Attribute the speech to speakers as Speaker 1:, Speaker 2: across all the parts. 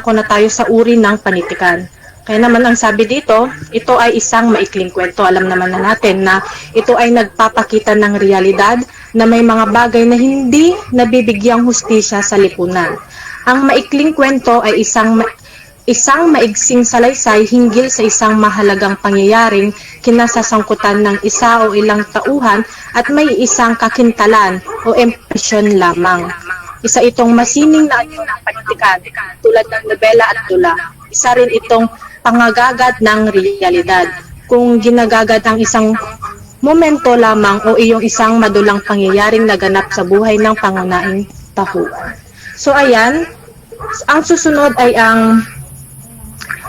Speaker 1: dumako na tayo sa uri ng panitikan. Kaya naman ang sabi dito, ito ay isang maikling kwento. Alam naman na natin na ito ay nagpapakita ng realidad na may mga bagay na hindi nabibigyang hustisya sa lipunan. Ang maikling kwento ay isang ma- isang maigsing salaysay hinggil sa isang mahalagang pangyayaring kinasasangkutan ng isa o ilang tauhan at may isang kakintalan o impresyon lamang. Isa itong masining na anyo ng panitikan tulad ng nobela at tula. Isa rin itong pangagagat ng realidad. Kung ginagagat ang isang momento lamang o iyong isang madulang pangyayaring naganap sa buhay ng pangunaing tahuan. So ayan, ang susunod ay ang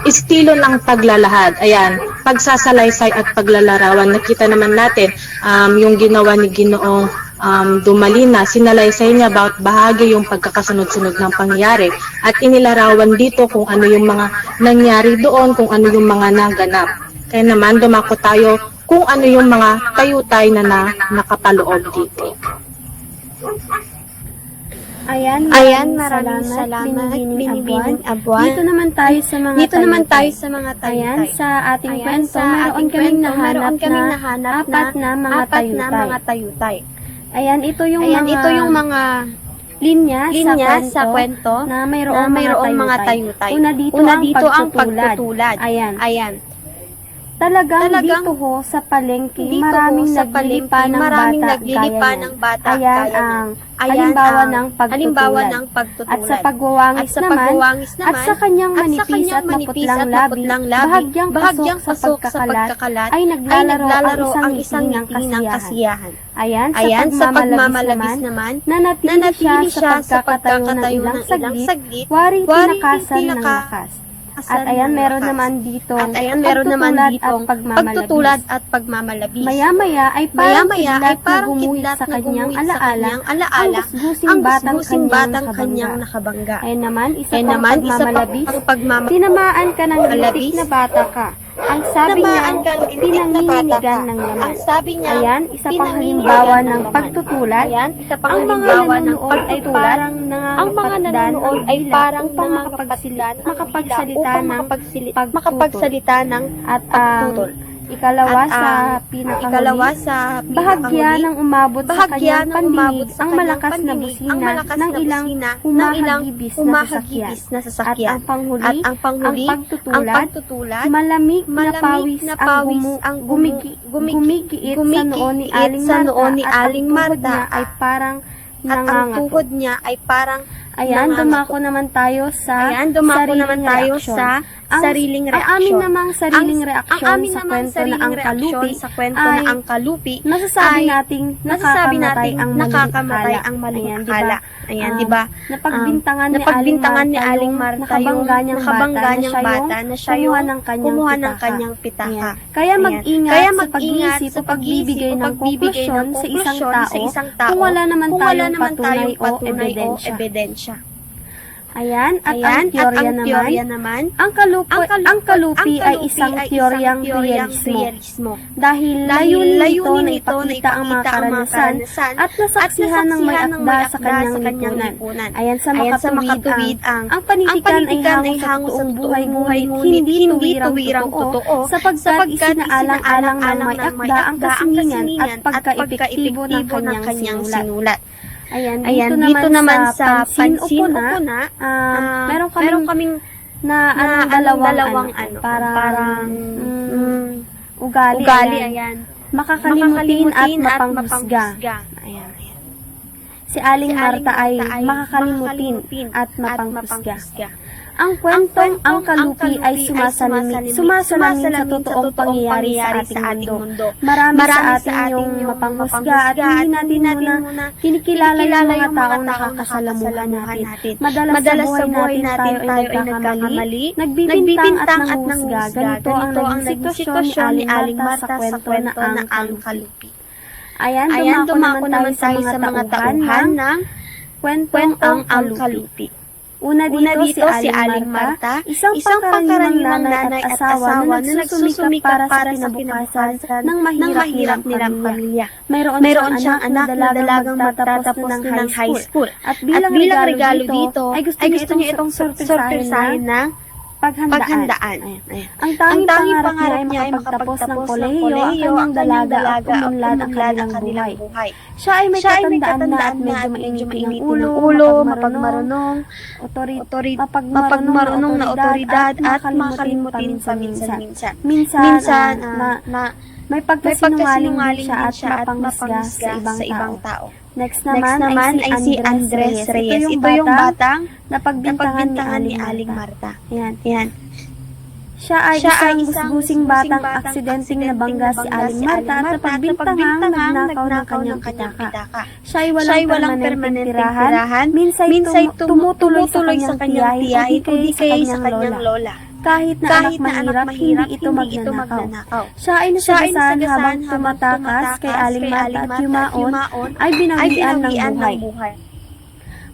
Speaker 1: estilo ng paglalahad. Ayan, pagsasalaysay at paglalarawan. Nakita naman natin um, yung ginawa ni Ginoong um, Dumalina. Sinalaysay niya about bahagi yung pagkakasunod-sunod ng pangyayari at inilarawan dito kung ano yung mga nangyari doon, kung ano yung mga naganap. Kaya naman dumako tayo kung ano yung mga tayutay na, na nakapaloob dito.
Speaker 2: Ayan,
Speaker 3: Ayan, maraming salamat,
Speaker 2: Binibining
Speaker 3: Binibining
Speaker 2: Abuan.
Speaker 3: Abuan.
Speaker 2: Dito naman tayo sa mga
Speaker 3: Dito naman
Speaker 2: tayutay.
Speaker 3: tayo sa mga tayutay.
Speaker 2: Ayan, sa ating
Speaker 3: Ayan,
Speaker 2: kwento,
Speaker 3: sa
Speaker 2: mayroon
Speaker 3: ating
Speaker 2: kaming nahanap
Speaker 3: mayroon kaming
Speaker 2: na
Speaker 3: nahanap
Speaker 2: apat na mga
Speaker 3: apat
Speaker 2: tayutay.
Speaker 3: na mga tayutay.
Speaker 2: Ayan, ito yung
Speaker 3: Ayan,
Speaker 2: mga
Speaker 3: ito yung mga
Speaker 2: linya,
Speaker 3: linya
Speaker 2: sa kwento,
Speaker 3: sa kwento
Speaker 2: na mayroong,
Speaker 3: na mayroong
Speaker 2: mga tayutay. Una dito,
Speaker 3: Una
Speaker 2: ang,
Speaker 3: dito ang
Speaker 2: pagtutulad.
Speaker 3: pagtutulad.
Speaker 2: Ayan.
Speaker 3: Ayan.
Speaker 2: Talagang,
Speaker 3: Talagang
Speaker 2: dito ho sa palengke,
Speaker 3: Dito
Speaker 2: maraming
Speaker 3: sa
Speaker 2: naglilipa
Speaker 3: palengke,
Speaker 2: ng
Speaker 3: maraming
Speaker 2: bata
Speaker 3: naglilipa ng bata
Speaker 2: Ayan ang
Speaker 3: Ayan
Speaker 2: halimbawa
Speaker 3: ang
Speaker 2: ng pagtutulad.
Speaker 3: halimbawa ng pagtutulad.
Speaker 2: At sa pagwawangis
Speaker 3: At sa
Speaker 2: naman,
Speaker 3: pagwawangis
Speaker 2: at sa kanyang
Speaker 3: at sa
Speaker 2: manipis
Speaker 3: kanyang
Speaker 2: at
Speaker 3: manipis at maputlang labi,
Speaker 2: bahagyang
Speaker 3: bahagyang
Speaker 2: pasok sa
Speaker 3: pasok sa
Speaker 2: pagkakalat, ay
Speaker 3: ay
Speaker 2: naglalaro,
Speaker 3: naglalaro
Speaker 2: ang isang ngiti ng kasiyahan. Ayan,
Speaker 3: Ayan,
Speaker 2: sa
Speaker 3: sa
Speaker 2: pagmamalabis
Speaker 3: pagmamalabis
Speaker 2: naman,
Speaker 3: naman,
Speaker 2: nanatili,
Speaker 3: nanatili
Speaker 2: siya sa pagkakatayo ng ilang
Speaker 3: ng ilang
Speaker 2: saglit,
Speaker 3: saglit,
Speaker 2: waring tinakasan ng lakas. At ayan, meron naman dito
Speaker 3: At ayan, meron naman
Speaker 2: at pagmamalabis.
Speaker 3: pagtutulad at pagmamalabis.
Speaker 2: Maya-maya ay parang kidlat
Speaker 3: ay
Speaker 2: na gumuhit
Speaker 3: kidlat
Speaker 2: sa
Speaker 3: na
Speaker 2: kanyang
Speaker 3: gumuhit sa
Speaker 2: alaala,
Speaker 3: kanyang
Speaker 2: ang
Speaker 3: alaala, ang
Speaker 2: batang
Speaker 3: gusgusing
Speaker 2: kanyang
Speaker 3: batang kanyang
Speaker 2: nakabangga. Ayan naman, isa pang
Speaker 3: naman,
Speaker 2: pagmamalabis.
Speaker 3: ang pagmamalabis.
Speaker 2: Tinamaan ka ng litik na bata ka. Ang sabi niya,
Speaker 3: ka ng
Speaker 2: laman.
Speaker 3: Ang sabi niya,
Speaker 2: Ayan, isa pang halimbawa
Speaker 3: ng
Speaker 2: pagtutulad.
Speaker 3: Ayan, isa pang
Speaker 2: Ang mga
Speaker 3: halimbawa ng
Speaker 2: nanonood ay parang
Speaker 3: Ang mga nanonood ay parang
Speaker 2: upang makapagsalita ng
Speaker 3: makapagsalita ng
Speaker 2: At ang
Speaker 3: pagtutol.
Speaker 2: Ikalawa
Speaker 3: At
Speaker 2: sa
Speaker 3: ang
Speaker 2: pinakahuli,
Speaker 3: ikalawa sa
Speaker 2: bahagya ng umabot sa kanyang
Speaker 3: ng
Speaker 2: pandinig
Speaker 3: sa
Speaker 2: ang malakas na
Speaker 3: pandinig,
Speaker 2: busina
Speaker 3: ang malakas
Speaker 2: ng
Speaker 3: na
Speaker 2: ilang
Speaker 3: busina ng ilang
Speaker 2: humahagibis na sasakyan.
Speaker 3: humahagibis na
Speaker 2: At
Speaker 3: sasakyan.
Speaker 2: ang panghuli,
Speaker 3: At ang panghuli,
Speaker 2: ang
Speaker 3: ang
Speaker 2: pagtutulad,
Speaker 3: pagtutulad,
Speaker 2: malamig, na pawis
Speaker 3: na
Speaker 2: ang,
Speaker 3: pawis
Speaker 2: gumu,
Speaker 3: ang gumu-
Speaker 2: gumigi,
Speaker 3: gumigi-
Speaker 2: gumigiit sa
Speaker 3: gumigiit
Speaker 2: noon ni
Speaker 3: sa
Speaker 2: Aling Marta.
Speaker 3: noon ni
Speaker 2: at ang
Speaker 3: Aling
Speaker 2: tuhod
Speaker 3: Marta.
Speaker 2: niya ay parang
Speaker 3: at ang tuhod niya ay parang
Speaker 2: Ayan, dumako naman tayo sa
Speaker 3: Ayan, dumako
Speaker 2: sariling
Speaker 3: naman tayo
Speaker 2: reaksyon.
Speaker 3: sa
Speaker 2: Ang-
Speaker 3: sariling
Speaker 2: Ang amin namang sariling
Speaker 3: Ang-
Speaker 2: reaksyon
Speaker 3: ang amin
Speaker 2: sa kwento na ang kalupi
Speaker 3: sa kwento
Speaker 2: ay
Speaker 3: na ang kalupi
Speaker 2: nasasabi
Speaker 3: ay
Speaker 2: nating
Speaker 3: nasasabi
Speaker 2: nakakamatay
Speaker 3: nating
Speaker 2: ang
Speaker 3: nakakamatay ang maling
Speaker 2: Ayan, diba?
Speaker 3: Ayan,
Speaker 2: Um,
Speaker 3: di ba?
Speaker 2: Napagbintangan
Speaker 3: Um,
Speaker 2: ni
Speaker 3: napagbintangan
Speaker 2: Aling
Speaker 3: ni
Speaker 2: Marta
Speaker 3: Aling
Speaker 2: yung
Speaker 3: Marta yung
Speaker 2: nakabangga niyang bata na siya yung kumuha ng kanyang
Speaker 3: kumuha ng kanyang pitaka.
Speaker 2: Ayan. Kaya mag-ingat
Speaker 3: Kaya
Speaker 2: pag-iisip
Speaker 3: sa
Speaker 2: o pagbibigay
Speaker 3: pag-iisip o
Speaker 2: ng
Speaker 3: pagbibigay
Speaker 2: konklusyon
Speaker 3: ng
Speaker 2: sa isang
Speaker 3: konklusyon
Speaker 2: tao
Speaker 3: sa isang tao
Speaker 2: kung wala naman tayong patunay o ebidensya. Ayan, at ang
Speaker 3: Ayan, at
Speaker 2: teorya
Speaker 3: ang
Speaker 2: naman,
Speaker 3: teorya naman,
Speaker 2: ang kalupi,
Speaker 3: ang kalupi,
Speaker 2: ang kalupi
Speaker 3: ang
Speaker 2: ay isang
Speaker 3: ay
Speaker 2: teoryang realismo.
Speaker 3: realismo.
Speaker 2: Dahil layunin
Speaker 3: layunin
Speaker 2: na
Speaker 3: nito na
Speaker 2: ipakita ang mga
Speaker 3: ang
Speaker 2: karanasan
Speaker 3: karanasan
Speaker 2: at nasaksihan ng may akda sa kanyang
Speaker 3: sa kanyang
Speaker 2: lipunan. Ayan sa makatuwid ang,
Speaker 3: ang-
Speaker 2: ang panitikan,
Speaker 3: ang panitikan
Speaker 2: ay hango sa totoong buhay, ngunit hindi tuwirang totoo, sapagkat isinaalang-alang ng may akda ang kasiningan at pagka-epektibo ng kanyang sinulat. Ayan,
Speaker 3: Ayan,
Speaker 2: dito,
Speaker 3: dito naman
Speaker 2: pansin
Speaker 3: sa pansin
Speaker 2: o
Speaker 3: o
Speaker 2: puna,
Speaker 3: puna,
Speaker 2: um,
Speaker 3: ah,
Speaker 2: meron kaming,
Speaker 3: meron kaming
Speaker 2: na,
Speaker 3: na
Speaker 2: anong
Speaker 3: anong
Speaker 2: dalawang,
Speaker 3: dalawang
Speaker 2: ano,
Speaker 3: ano,
Speaker 2: parang,
Speaker 3: parang,
Speaker 2: mm,
Speaker 3: mm,
Speaker 2: ugali,
Speaker 3: ugali,
Speaker 2: ayan.
Speaker 3: ayan.
Speaker 2: Makakalimutin, at
Speaker 3: Makakalimutin
Speaker 2: mapanghusga. Ayan. Si Aling
Speaker 3: Si
Speaker 2: Marta ay
Speaker 3: Marta ay
Speaker 2: makakalimutin
Speaker 3: makakalimutin
Speaker 2: at
Speaker 3: at
Speaker 2: mapanghusga. Ang kwentong ang kalupi ay sumasalamin, sumasalamin sa totoong pangyayari sa ating mundo. Marami, sa atin yung mapanghusga at hindi natin muna kinikilala yung mga taong nakakasalamuhan natin. Madalas,
Speaker 3: Madalas
Speaker 2: sa buhay natin tayo ay nagkakamali, nagbibintang at nanghusga. Ganito ang naging sitwasyon ni Aling Marta sa kwento na ang kalupi. Ayan,
Speaker 3: Ayan,
Speaker 2: dumako naman tayo sa mga tauhan ng
Speaker 3: ng
Speaker 2: kwentong ang kalupi. Una dito,
Speaker 3: Una dito
Speaker 2: si Aling Marta, isang,
Speaker 3: isang
Speaker 2: pangkaraniwang nanay at asawa na nagsusumikap para sa kinabukasan ng mahirap, nilang pamilya. Mayroon,
Speaker 3: Mayroon
Speaker 2: siyang anak na dalagang magtatapos ng high school. At
Speaker 3: At
Speaker 2: bilang,
Speaker 3: bilang
Speaker 2: regalo, dito, ay gusto, niya itong
Speaker 3: sorpresahin na
Speaker 2: paghandaan.
Speaker 3: paghandaan.
Speaker 2: Ayan.
Speaker 3: Ayan.
Speaker 2: Ang
Speaker 3: Ang
Speaker 2: tanging
Speaker 3: tanging
Speaker 2: pangarap niya ay makapagtapos ng kolehiyo, ang kanyang dalaga at umunlad ang kanilang buhay. Siya ay may
Speaker 3: Siya ay may
Speaker 2: katandaan na at
Speaker 3: katandaan
Speaker 2: medyo mainit ulo,
Speaker 3: ulo,
Speaker 2: mapagmarunong,
Speaker 3: mapagmarunong,
Speaker 2: otorit,
Speaker 3: otorit,
Speaker 2: mapagmarunong na otoridad at makalimutin paminsan-minsan.
Speaker 3: paminsan-minsan.
Speaker 2: Minsan,
Speaker 3: Minsan,
Speaker 2: ah,
Speaker 3: ah,
Speaker 2: na,
Speaker 3: na
Speaker 2: may
Speaker 3: may
Speaker 2: pagkasinungaling din
Speaker 3: pagkasinungaling
Speaker 2: siya at
Speaker 3: siya at
Speaker 2: mapanghusga sa ibang,
Speaker 3: sa ibang
Speaker 2: tao. Next
Speaker 3: Next
Speaker 2: naman,
Speaker 3: naman
Speaker 2: ay si Andres Reyes. Ito yung, batang na pagbintangan ni
Speaker 3: napagbintangan ni
Speaker 2: Aling
Speaker 3: Aling
Speaker 2: Marta.
Speaker 3: Marta.
Speaker 2: Yan.
Speaker 3: Yan.
Speaker 2: Siya ay
Speaker 3: Siya
Speaker 2: isang
Speaker 3: isang
Speaker 2: batang
Speaker 3: batang
Speaker 2: aksidenteng nabangga si Aling Marta at napagbintangang nagnakaw ng kanyang
Speaker 3: ng kanyang
Speaker 2: pitaka. Siya ay
Speaker 3: Siya ay
Speaker 2: walang
Speaker 3: walang
Speaker 2: permanenteng tirahan, minsan
Speaker 3: minsay
Speaker 2: tum- tumutuloy sa
Speaker 3: tumutuloy
Speaker 2: kanyang tiyahin o di kaya sa kanyang lola. Kahit na
Speaker 3: Kahit
Speaker 2: anak
Speaker 3: na anak
Speaker 2: mahirap,
Speaker 3: mahirap,
Speaker 2: hindi ito magnanakaw.
Speaker 3: magnanakaw.
Speaker 2: Siya ay nasagasaan habang tumatakas kay Aling Marta at yumaon ay binawian ng buhay.
Speaker 3: buhay.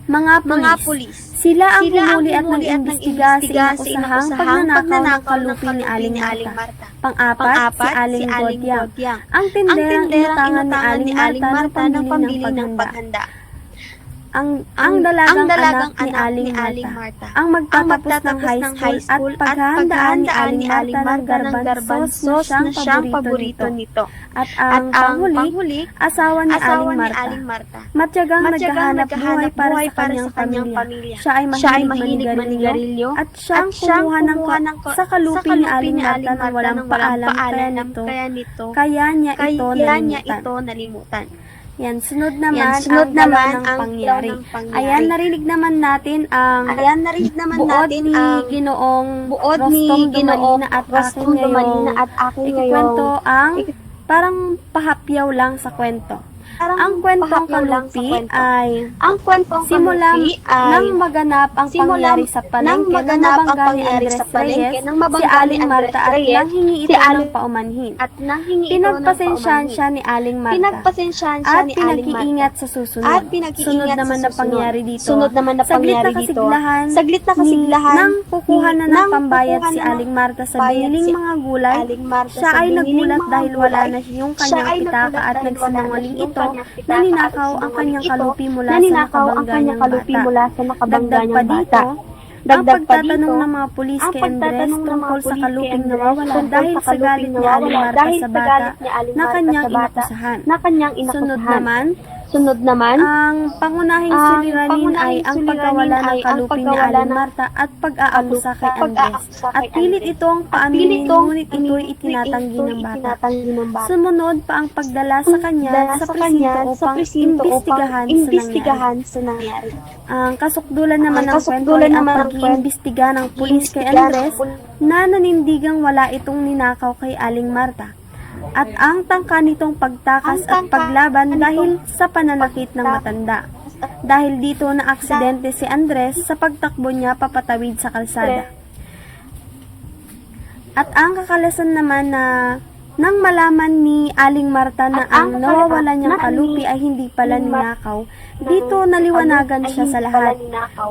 Speaker 2: Mga
Speaker 3: Mga
Speaker 2: pulis,
Speaker 3: pulis.
Speaker 2: sila ang humuli at nag-imbestiga sa inakusahang pagnanakaw ng kalupi ni Aling Marta.
Speaker 3: Marta.
Speaker 2: Pang-apat, si Aling Godyang. Ang tinderang inutangan ni Aling Marta ng pambili ng paghanda. Ang, ang dalagang, anak, ni Aling Marta, ang magtatapos ng high school, at paghahandaan ni Aling Marta ng garbanzos na siyang paborito nito. At ang panghuli, asawa ni Aling Marta. Matyagang naghahanap buhay para sa kanyang pamilya. Siya ay mahilig manigarilyo at siyang kumuha ng sa kalupi ni Aling Marta na walang paalam kaya nito. Kaya niya ito nalimutan. Yan, sunod naman
Speaker 3: Yan, sunod
Speaker 2: ang
Speaker 3: naman
Speaker 2: naman ng
Speaker 3: ang
Speaker 2: pangyari.
Speaker 3: ng pangyari.
Speaker 2: Ayan, narinig naman natin ang
Speaker 3: Ayan, narinig naman
Speaker 2: buod
Speaker 3: natin
Speaker 2: ni
Speaker 3: ang
Speaker 2: Ginoong
Speaker 3: buod ni Ginoong
Speaker 2: at
Speaker 3: Rostom Dumalina at akin
Speaker 2: ikikwento
Speaker 3: ngayong
Speaker 2: ang parang pahapyaw lang sa kwento.
Speaker 3: Parang
Speaker 2: Ang kwentong kalupi
Speaker 3: kwento.
Speaker 2: ay
Speaker 3: ang kwentong kalupi ay
Speaker 2: nang maganap ang pangyari sa
Speaker 3: nang
Speaker 2: palengke nang
Speaker 3: maganap ang
Speaker 2: mabangga ni
Speaker 3: pangyari
Speaker 2: Andres
Speaker 3: sa palengke
Speaker 2: Reyes,
Speaker 3: nang
Speaker 2: si Aling Marta at
Speaker 3: Reyes,
Speaker 2: nanghingi
Speaker 3: si
Speaker 2: ito ng
Speaker 3: Aling-
Speaker 2: paumanhin.
Speaker 3: at nanghingi ito ng
Speaker 2: Pinagpasensyahan siya ni Aling Marta.
Speaker 3: Pinagpasensyahan siya
Speaker 2: at
Speaker 3: ni Aling Marta.
Speaker 2: pinag-iingat sa susunod.
Speaker 3: At pinag-iingat
Speaker 2: Sunod naman na pangyari dito.
Speaker 3: Sunod naman na
Speaker 2: Saglit
Speaker 3: pangyari
Speaker 2: na
Speaker 3: dito.
Speaker 2: kasiglahan.
Speaker 3: Saglit na kasiglahan.
Speaker 2: Nang kukuha na ng
Speaker 3: nang
Speaker 2: pambayad si
Speaker 3: ng
Speaker 2: Aling Marta sa biniling
Speaker 3: si
Speaker 2: mga gulay, siya ay nagulat dahil wala na yung kanyang pitaka at nagsinungaling
Speaker 3: yung
Speaker 2: ito na ninakaw ang kanyang kalupi mula sa
Speaker 3: ninakaw ang
Speaker 2: nakabangga
Speaker 3: kanyang
Speaker 2: niyang
Speaker 3: kalupi
Speaker 2: bata. Dagdag pa dito, ang pagtatanong ng mga pulis kay Andres tungkol sa kaluping nawawala dahil
Speaker 3: sa
Speaker 2: galit ni Aling Marta sa bata na kanyang inakusahan. Sunod naman,
Speaker 3: Sunod naman,
Speaker 2: ang pangunahing
Speaker 3: Ang
Speaker 2: suliranin ay ang
Speaker 3: suliranin
Speaker 2: pagkawala ng
Speaker 3: ay ang
Speaker 2: kalupi ni
Speaker 3: pagkawala
Speaker 2: Aling
Speaker 3: ng
Speaker 2: Marta at pag-aakusa kay Andres.
Speaker 3: pag-aakusa
Speaker 2: At pilit
Speaker 3: Andres.
Speaker 2: itong
Speaker 3: pilit
Speaker 2: paaminin
Speaker 3: itong
Speaker 2: ngunit ito'y itinatanggi ng bata.
Speaker 3: itinatanggi ng bata.
Speaker 2: Sumunod pa ang pagdala sa kanya
Speaker 3: Dala
Speaker 2: sa
Speaker 3: sa
Speaker 2: presinto
Speaker 3: sa
Speaker 2: upang
Speaker 3: presinto upang
Speaker 2: imbestigahan sa nangyari.
Speaker 3: imbestigahan sa nangyari.
Speaker 2: Ang kasukdulan naman
Speaker 3: Ang
Speaker 2: ng kwento
Speaker 3: kasukdulan
Speaker 2: ay ang
Speaker 3: naman ng
Speaker 2: pag-iimbestiga ng pulis kay
Speaker 3: ng
Speaker 2: Andres na nanindigang wala itong ninakaw kay Aling Marta. At ang tangka nitong pagtakas at paglaban dahil sa pananakit ng matanda. Dahil dito na aksidente si Andres sa pagtakbo niya papatawid sa kalsada. At ang kakalasan naman na nang malaman ni Aling Marta na
Speaker 3: ang
Speaker 2: nawawala niyang kalupi ay hindi pala ninakaw, dito naliwanagan siya sa lahat.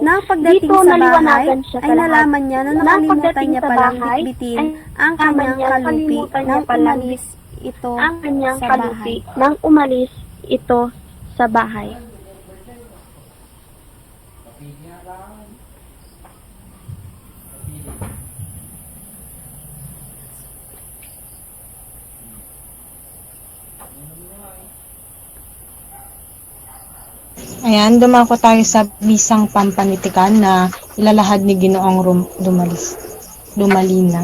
Speaker 2: Nang pagdating sa bahay, ay nalaman niya na nakalimutan niya palang bitbitin ang kanyang kalupi
Speaker 3: palang
Speaker 2: umalis ito
Speaker 3: ang kanyang
Speaker 2: sa
Speaker 3: kalupi
Speaker 2: bahay.
Speaker 3: nang umalis ito sa bahay.
Speaker 1: Ayan, dumako tayo sa bisang pampanitikan na ilalahad ni Ginoong Rum- Dumalis. Dumalina.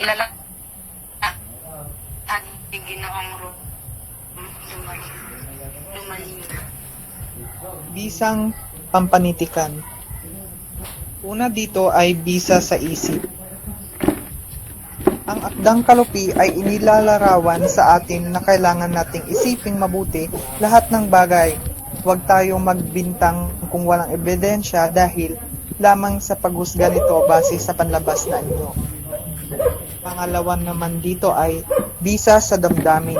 Speaker 1: Ilalahad ni Ginoong Rum- Dumalina. Dumalina.
Speaker 4: Bisang pampanitikan. Una dito ay bisa sa isip. Ang akdang kalupi ay inilalarawan sa atin na kailangan nating isiping mabuti lahat ng bagay. Huwag tayong magbintang kung walang ebidensya dahil lamang sa paghusga nito base sa panlabas na inyo. Pangalawan naman dito ay bisa sa damdamin.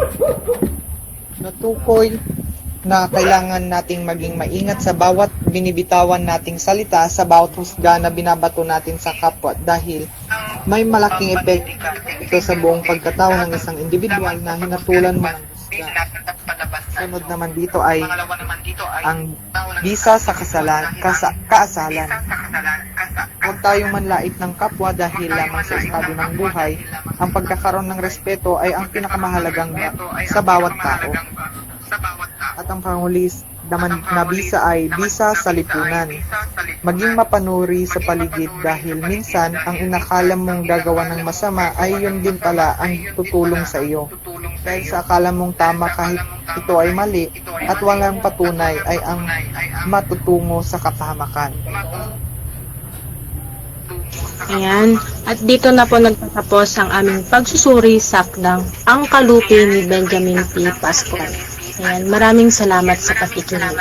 Speaker 4: Natukoy na kailangan nating maging maingat sa bawat binibitawan nating salita sa bawat husga na binabato natin sa kapwa dahil may malaking epekto sa buong pagkatao ng isang individual na hinatulan mo ng husga. Sunod naman dito ay ang bisa sa kasalan, kasa, kaasalan. Huwag tayong manlait ng kapwa dahil lamang sa estado ng buhay, ang pagkakaroon ng respeto ay ang pinakamahalagang sa bawat tao. At ang panghuli naman na bisa ay bisa sa lipunan. Maging mapanuri sa paligid dahil minsan ang inakala mong gagawa ng masama ay yun din pala ang tutulong sa iyo. Dahil sa akala mong tama kahit ito ay mali at walang patunay ay ang matutungo sa kapahamakan.
Speaker 1: Ayan. At dito na po nagtatapos ang aming pagsusuri sa akdang Ang Kalupi ni Benjamin P. Pascual. Ayan. Maraming salamat sa pakikinig.